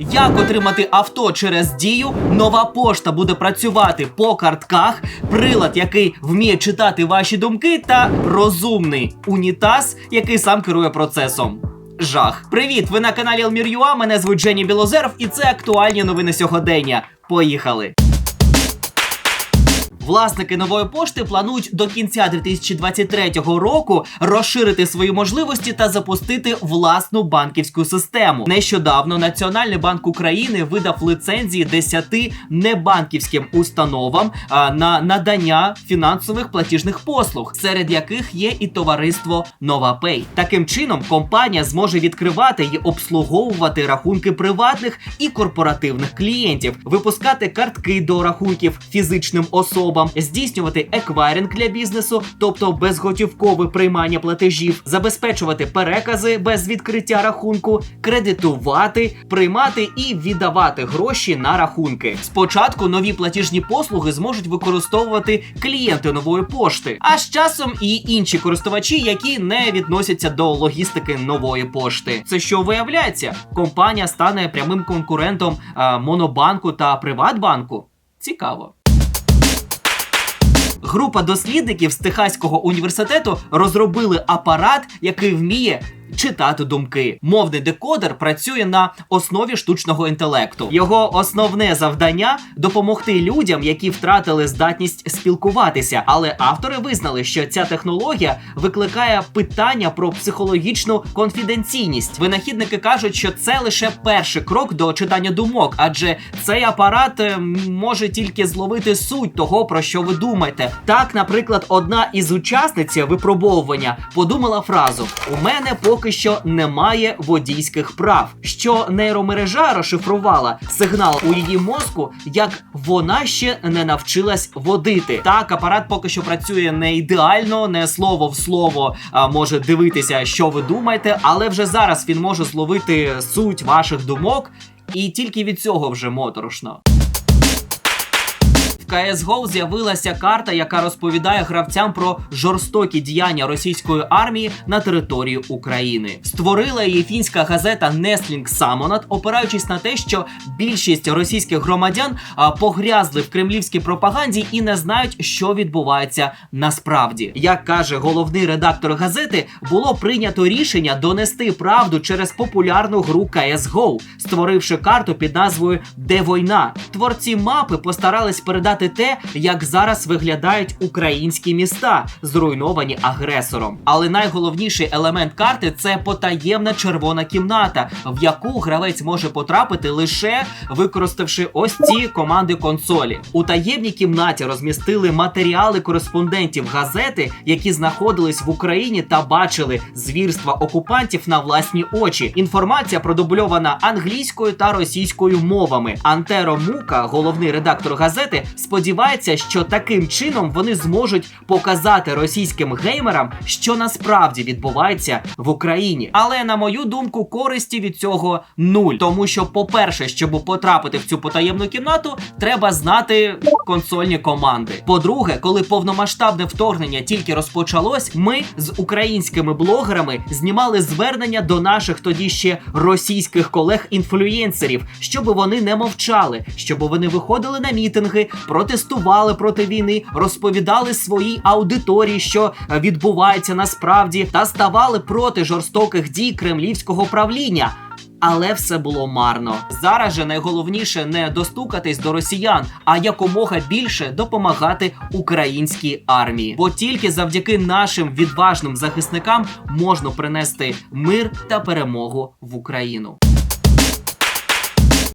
Як отримати авто через дію? Нова пошта буде працювати по картках, прилад, який вміє читати ваші думки, та розумний унітаз, який сам керує процесом. Жах. Привіт! Ви на каналі Елмір.Юа, Мене звуть Жені Білозеров, і це актуальні новини сьогодення. Поїхали! Власники нової пошти планують до кінця 2023 року розширити свої можливості та запустити власну банківську систему. Нещодавно Національний банк України видав лицензії 10 небанківським установам на надання фінансових платіжних послуг, серед яких є і товариство NovaPay. Таким чином, компанія зможе відкривати і обслуговувати рахунки приватних і корпоративних клієнтів, випускати картки до рахунків фізичним особам, здійснювати еквайринг для бізнесу, тобто безготівкове приймання платежів, забезпечувати перекази без відкриття рахунку, кредитувати, приймати і віддавати гроші на рахунки. Спочатку нові платіжні послуги зможуть використовувати клієнти нової пошти, а з часом і інші користувачі, які не відносяться до логістики нової пошти. Це що виявляється? Компанія стане прямим конкурентом а, Монобанку та Приватбанку. Цікаво. Група дослідників з Техаського університету розробили апарат, який вміє читати думки. Мовний декодер працює на основі штучного інтелекту. Його основне завдання допомогти людям, які втратили здатність спілкуватися. Але автори визнали, що ця технологія викликає питання про психологічну конфіденційність. Винахідники кажуть, що це лише перший крок до читання думок, адже цей апарат е, може тільки зловити суть того, про що ви думаєте. Так, наприклад, одна із учасниць випробовування подумала фразу: У мене поки що немає водійських прав. Що нейромережа розшифрувала сигнал у її мозку, як вона ще не навчилась водити. Так, апарат поки що працює не ідеально, не слово в слово а, може дивитися, що ви думаєте, але вже зараз він може зловити суть ваших думок, і тільки від цього вже моторошно. В CSGO з'явилася карта, яка розповідає гравцям про жорстокі діяння російської армії на території України. Створила її фінська газета Неслінг Самонат, опираючись на те, що більшість російських громадян погрязли в кремлівській пропаганді і не знають, що відбувається насправді. Як каже головний редактор газети, було прийнято рішення донести правду через популярну гру CSGO, створивши карту під назвою Де війна. Творці мапи постарались передати те, як зараз виглядають українські міста, зруйновані агресором. Але найголовніший елемент карти це потаємна червона кімната, в яку гравець може потрапити лише використавши ось ці команди консолі. У таємній кімнаті розмістили матеріали кореспондентів газети, які знаходились в Україні та бачили звірства окупантів на власні очі. Інформація продубльована англійською та російською мовами. Антеро Мука, головний редактор газети, сподівається, що таким чином вони зможуть показати російським геймерам, що насправді відбувається в Україні. Але на мою думку, користі від цього нуль. Тому що, по-перше, щоб потрапити в цю потаємну кімнату, треба знати консольні команди. По-друге, коли повномасштабне вторгнення тільки розпочалось, ми з українськими блогерами знімали звернення до наших тоді ще російських колег-інфлюєнсерів, щоб вони не мовчали, щоб вони виходили на мітинги, протестували проти війни, розповідали своїй аудиторії, що е, відбувається насправді, та ставали проти жорстоких дій кремлівського правління. Але все було марно. Зараз же найголовніше не достукатись до росіян, а якомога більше допомагати українській армії. Бо тільки завдяки нашим відважним захисникам можна принести мир та перемогу в Україну.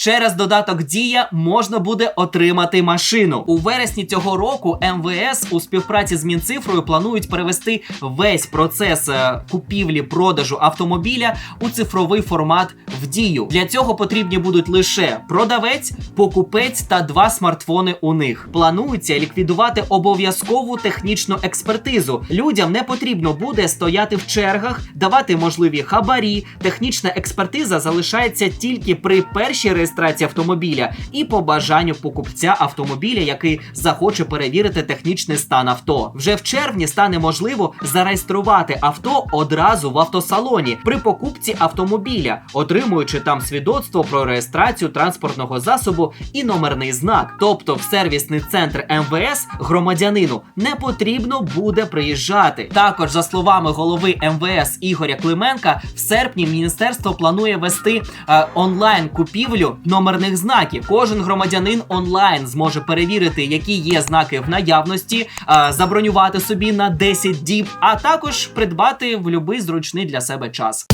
Через додаток Дія можна буде отримати машину. У вересні цього року МВС у співпраці з Мінцифрою планують перевести весь процес е, купівлі-продажу автомобіля у цифровий формат в дію. Для цього потрібні будуть лише продавець, покупець та два смартфони у них. Планується ліквідувати обов'язкову технічну експертизу. Людям не потрібно буде стояти в чергах, давати можливі хабарі. Технічна експертиза залишається тільки при першій реєстрації реєстрації автомобіля, і по бажанню покупця автомобіля, який захоче перевірити технічний стан авто. Вже в червні стане можливо зареєструвати авто одразу в автосалоні при покупці автомобіля, отримуючи там свідоцтво про реєстрацію транспортного засобу і номерний знак. Тобто, в сервісний центр МВС громадянину не потрібно буде приїжджати. Також, за словами голови МВС Ігоря Клименка, в серпні міністерство планує вести е, онлайн купівлю номерних знаків. Кожен громадянин онлайн зможе перевірити, які є знаки в наявності, е, забронювати собі на 10 діб, а також придбати в будь-який зручний для себе час.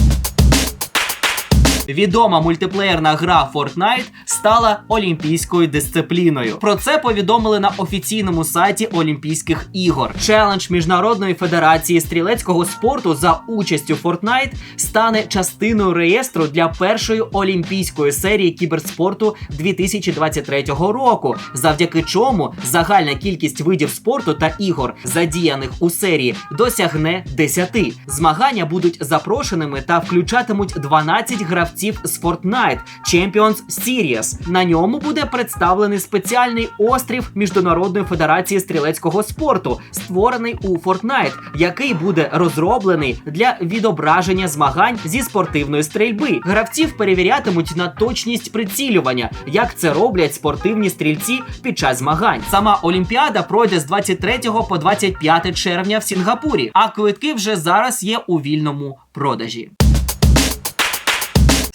Відома мультиплеєрна гра Fortnite стала олімпійською дисципліною. Про це повідомили на офіційному сайті Олімпійських ігор. Челендж Міжнародної федерації стрілецького спорту за участю Fortnite стане частиною реєстру для першої олімпійської серії кіберспорту 2023 року, завдяки чому загальна кількість видів спорту та ігор, задіяних у серії, досягне 10. Змагання будуть запрошеними та включатимуть 12 гравців гравців з Fortnite Champions Series. На ньому буде представлений спеціальний острів Міжнародної федерації стрілецького спорту, створений у Fortnite, який буде розроблений для відображення змагань зі спортивної стрільби. Гравців перевірятимуть на точність прицілювання, як це роблять спортивні стрільці під час змагань. Сама Олімпіада пройде з 23 по 25 червня в Сінгапурі, а квитки вже зараз є у вільному продажі.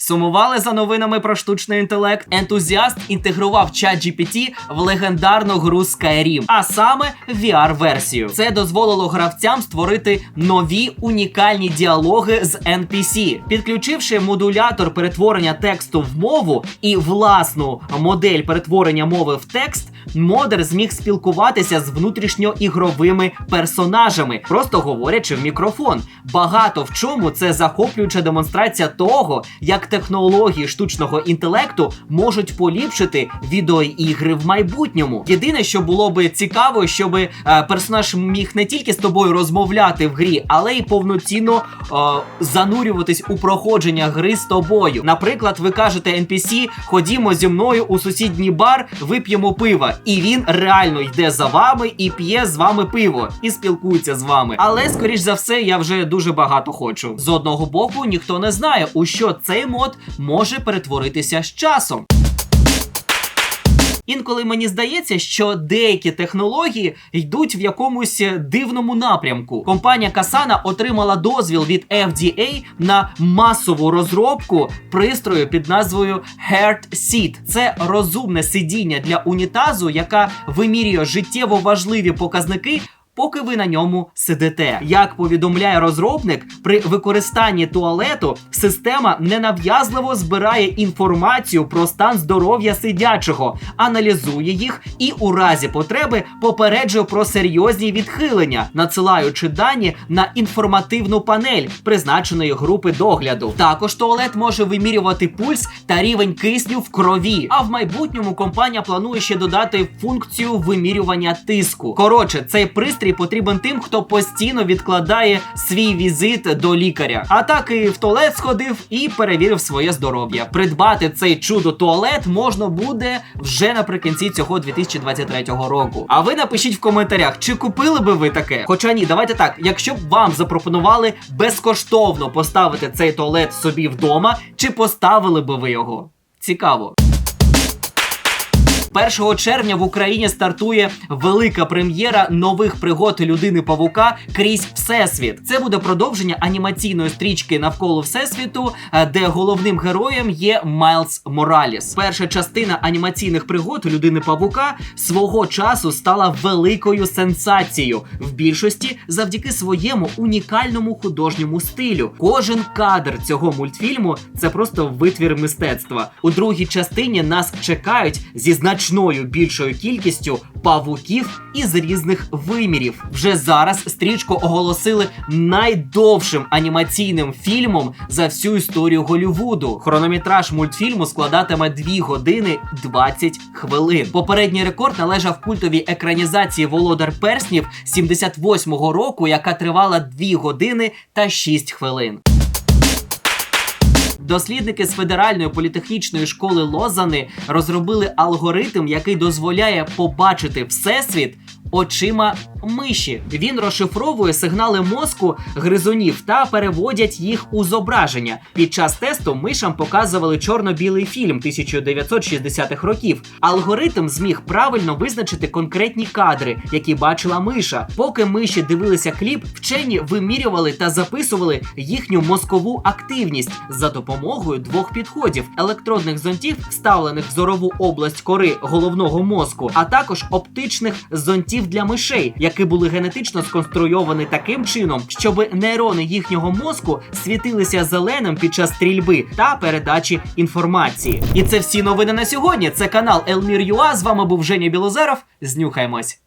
Сумували за новинами про штучний інтелект. Ентузіаст інтегрував чат GPT в легендарну гру Skyrim, а саме VR-версію. Це дозволило гравцям створити нові унікальні діалоги з NPC. підключивши модулятор перетворення тексту в мову і власну модель перетворення мови в текст. Модер зміг спілкуватися з внутрішньоігровими персонажами, просто говорячи в мікрофон. Багато в чому це захоплююча демонстрація того, як технології штучного інтелекту можуть поліпшити відеоігри в майбутньому. Єдине, що було би цікаво, щоб е, персонаж міг не тільки з тобою розмовляти в грі, але й повноцінно е, занурюватись у проходження гри з тобою. Наприклад, ви кажете NPC, ходімо зі мною у сусідній бар, вип'ємо пива, і він реально йде за вами і п'є з вами пиво і спілкується з вами. Але скоріш за все, я вже дуже багато хочу. З одного боку, ніхто не знає, у що цей мод може перетворитися з часом. Інколи мені здається, що деякі технології йдуть в якомусь дивному напрямку. Компанія Касана отримала дозвіл від FDA на масову розробку пристрою під назвою Heart Seat. Це розумне сидіння для унітазу, яка вимірює життєво важливі показники поки ви на ньому сидите. Як повідомляє розробник, при використанні туалету система ненав'язливо збирає інформацію про стан здоров'я сидячого, аналізує їх і у разі потреби попереджує про серйозні відхилення, надсилаючи дані на інформативну панель призначеної групи догляду. Також туалет може вимірювати пульс та рівень кисню в крові. А в майбутньому компанія планує ще додати функцію вимірювання тиску. Коротше, цей пристрій пристрій потрібен тим, хто постійно відкладає свій візит до лікаря. А так і в туалет сходив і перевірив своє здоров'я. Придбати цей чудо туалет можна буде вже наприкінці цього 2023 року. А ви напишіть в коментарях, чи купили би ви таке? Хоча ні, давайте так. Якщо б вам запропонували безкоштовно поставити цей туалет собі вдома, чи поставили би ви його? Цікаво. 1 червня в Україні стартує велика прем'єра нових пригод людини павука крізь всесвіт. Це буде продовження анімаційної стрічки навколо всесвіту, е, де головним героєм є Майлз Мораліс. Перша частина анімаційних пригод людини павука свого часу стала великою сенсацією в більшості завдяки своєму унікальному художньому стилю. Кожен кадр цього мультфільму це просто витвір мистецтва. У другій частині нас чекають зі значною значною більшою кількістю павуків із різних вимірів. Вже зараз стрічку оголосили найдовшим анімаційним фільмом за всю історію Голівуду. Хронометраж мультфільму складатиме 2 години 20 хвилин. Попередній рекорд належав культовій екранізації Володар Перснів 78-го року, яка тривала 2 години та 6 хвилин. Дослідники з федеральної політехнічної школи Лозани розробили алгоритм, який дозволяє побачити всесвіт очима миші. Він розшифровує сигнали мозку гризунів та переводять їх у зображення. Під час тесту мишам показували чорно-білий фільм 1960-х років. Алгоритм зміг правильно визначити конкретні кадри, які бачила миша. Поки миші дивилися кліп, вчені вимірювали та записували їхню мозкову активність за допомогою двох підходів: електродних зонтів, вставлених в зорову область кори головного мозку, а також оптичних зонтів для мишей, які були генетично сконструйовані таким чином, щоб нейрони їхнього мозку світилися зеленим під час стрільби та передачі інформації. І це всі новини на сьогодні. Це канал Елмір Юа. З вами був Женя Білозеров. Знюхаємось.